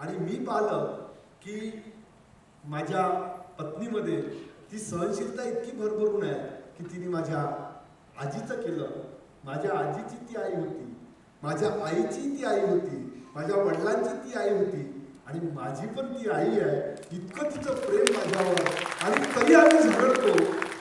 आणि मी पाहिलं की माझ्या पत्नीमध्ये ती सहनशीलता इतकी भरभरून आहे की तिने माझ्या आजीचं केलं. माझ्या आजीची ती आई होती. माझ्या आईची ती आई होती. माझ्या वडिलांची ती आई होती. आणि माझी पण ती आई आहे. इतकं तिचं प्रेम माझ्यावर आणि तरी आम्ही झगडतो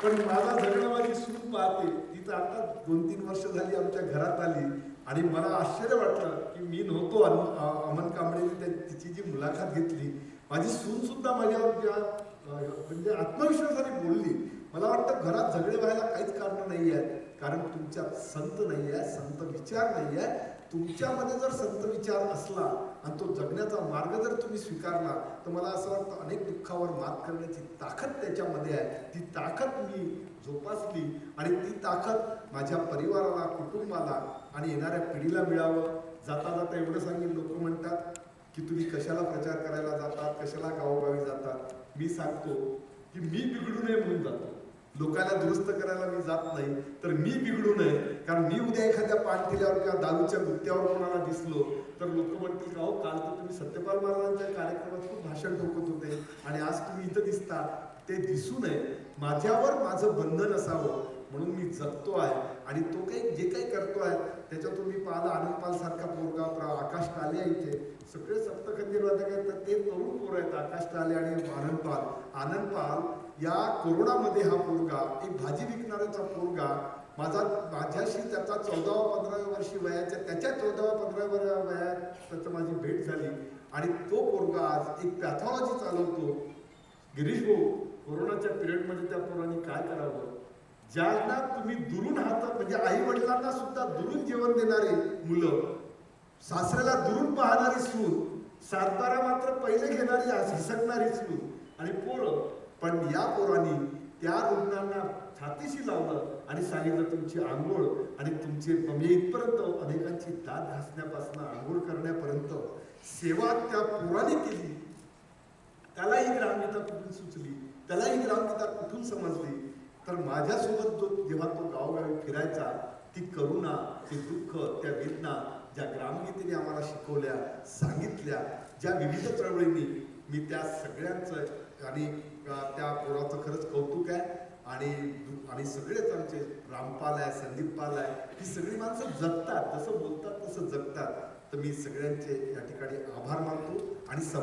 पण माझा झगडा माझी सून पाहते. तिचं आता दोन तीन वर्ष झाली आमच्या घरात आली. आणि मला आश्चर्य वाटलं की मी नव्हतो अन- अमन कांबळेने त्या- तिची जी मुलाखत घेतली माझी सून सुद्धा माझ्यावर ज्या म्हणजे आत्मविश्वासाने बोलली. मला वाटतं घरात झगडे व्हायला काहीच कारण नाही आहेत. कारण तुमच्यात संत नाही आहे संत विचार नाही आहे तुमच्यामध्ये जर संत विचार असला आणि तो जगण्याचा मार्ग जर तुम्ही स्वीकारला तर मला असं वाटतं अनेक दुःखावर मात करण्याची ताकद त्याच्यामध्ये आहे. ती ताकद मी जो आणि ती ताकद माझ्या परिवाराला कुटुंबाला आणि येणाऱ्या पिढीला मिळावं. जाता जाता एवढं सांगेन लोक म्हणतात की तुम्ही कशाला प्रचार करायला जातात कशाला गावोगावी जातात? मी सांगतो की मी बिघडू नये म्हणून जातो. लोकांना दुरुस्त करायला मी जात नाही तर मी बिघडू नये. कारण मी उद्या एखाद्या पाणथिल्यावर किंवा दारूच्या गुत्त्यावर कोणाला दिसलो तर लोक म्हणतील का हो काल तर तुम्ही सत्यपाल महाराजांच्या कार्यक्रमात खूप भाषण ठोकत होते आणि आज तुम्ही इथं दिसता. ते दिसू नये. माझ्यावर माझं बंधन असावं. म्हणून मी जगतो आहे आणि तो काही जे काही करतो आहे त्याच्यातून मी पाहिलं आनंदपाल सारखा पोरगा प्र- आकाश टाले इथे. सगळे सप्तखंडीर वादक आहेत तर ते तरुण पोर आहेत आकाश टाले आणि आनंदपाल आनंदपाल या कोरोनामध्ये हा पोरगा एक भाजी विकणाऱ्याचा पोरगा माझा माझ्याशी त्याचा चौदावा पंधराव्या वर्षी वयाच्या त्याच्या चौदाव्या पंधराव्या वयात त्याचं माझी भेट झाली. आणि तो पोरगा आज एक पॅथॉलॉजी चालवतो. गिरीश भाऊ कोरोनाच्या पिरियडमध्ये त्या पोरांनी काय करावं? ज्यांना तुम्ही दुरून हात म्हणजे आई वडिलांना सुद्धा दुरून जेवण देणारे मुलं सासऱ्याला दुरून पाहणारी सून सातबारा मात्र पहिले घेणारी हिसकणारी सून आणि पोरं. पण या पोरांनी त्या रुग्णांना छातीशी लावलं आणि सांगितलं तुमची आंघोळ आणि तुमचे म्हणजे इथपर्यंत अनेकांची दात घासण्यापासून आंघोळ करण्यापर्यंत सेवा त्या पोराने केली. त्यालाही ग्रामगीता कुठून सुचली? त्यालाही ग्रामगीता कुठून समजली? तर माझ्यासोबत जो जेव्हा तो गावोगावी फिरायचा ती करुणा ते दुःख त्या वेदना ज्या ग्रामगीतेने आम्हाला शिकवल्या सांगितल्या ज्या विविध चळवळींनी मी त्या सगळ्यांचं आणि त्या पोराचं खरंच कौतुक आहे आणि आणि सगळेच आमचे रामपाल आहे संदीप पाल आहे ही सगळी माणसं जगतात. जसं बोलतात तसं जगतात. तर मी सगळ्यांचे या ठिकाणी आभार मानतो आणि